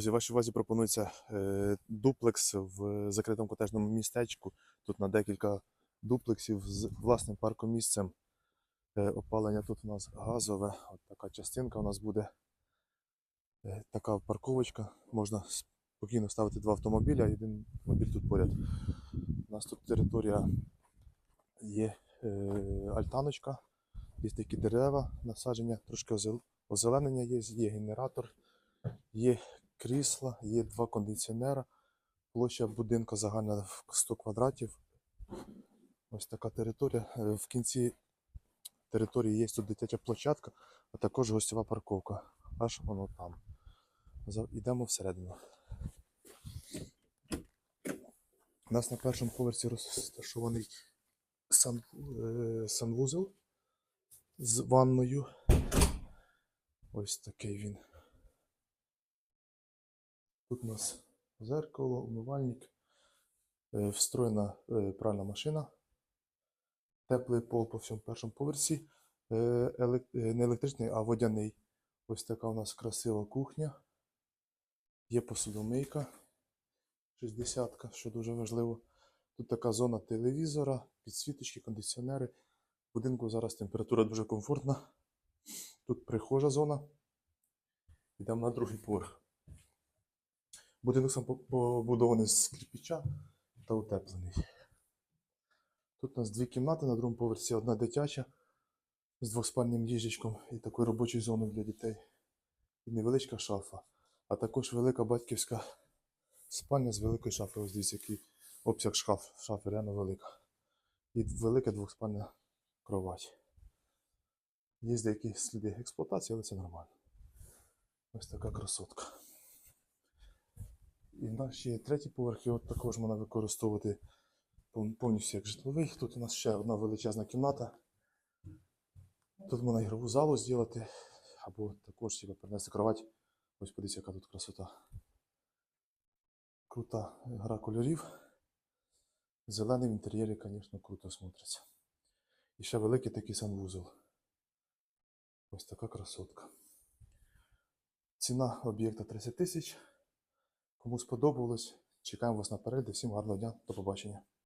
Друзі, вашій увазі пропонується е, дуплекс в закритому котежному містечку. Тут на декілька дуплексів з власним паркомісцем. Е, опалення тут у нас газове. От така частинка у нас буде. Е, така парковочка. Можна спокійно ставити два автомобіля, і один автомобіль тут поряд. У нас тут територія є альтаночка, є такі дерева, насадження, трошки озеленення є, є генератор. Є крісла, є два кондиціонера. Площа будинку загальна в 100 квадратів. Ось така територія. Е, В кінці території є тут дитяча площадка, а також гостьова парковка. Аж воно там. Йдемо всередину. У нас на першому поверсі розташований сан, е, санвузол з ванною. Ось такий він. Тут у нас зеркало, умивальник, е, встроєна е, пральна машина, теплий пол по всьому першому поверсі, е, не електричний, а водяний. Ось така у нас красива кухня. Є посудомийка 60, що дуже важливо. Тут така зона телевізора, підсвіточки, кондиціонери. В будинку зараз температура дуже комфортна. Тут прихожа зона. Йдемо на другий поверх. Будинок сам побудований з кирпича та утеплений. Тут у нас дві кімнати на другому поверсі, одна дитяча з двоспальним ліжечком і такою робочою зоною для дітей. І невеличка шафа, а також велика батьківська спальня з великою шафою. Ось дивіться, який обсяг шаф, шафи реально велика. І велика двоспальна кровать. Є деякі сліди експлуатації, але це нормально. Ось така красотка. І в нас ще є третій поверх, його також можна використовувати повністю як житловий. Тут у нас ще одна величезна кімната. Тут можна ігрову залу зробити, або також типу, принести кровать. Ось подивіться, яка тут красота. Крута гра кольорів. Зелений в інтер'єрі, звісно, круто смотриться. І ще великий такий санвузол. Ось така красотка. Ціна об'єкта 30 тисяч. Кому сподобалось, чекаємо вас наперед. Всім гарного дня, до побачення.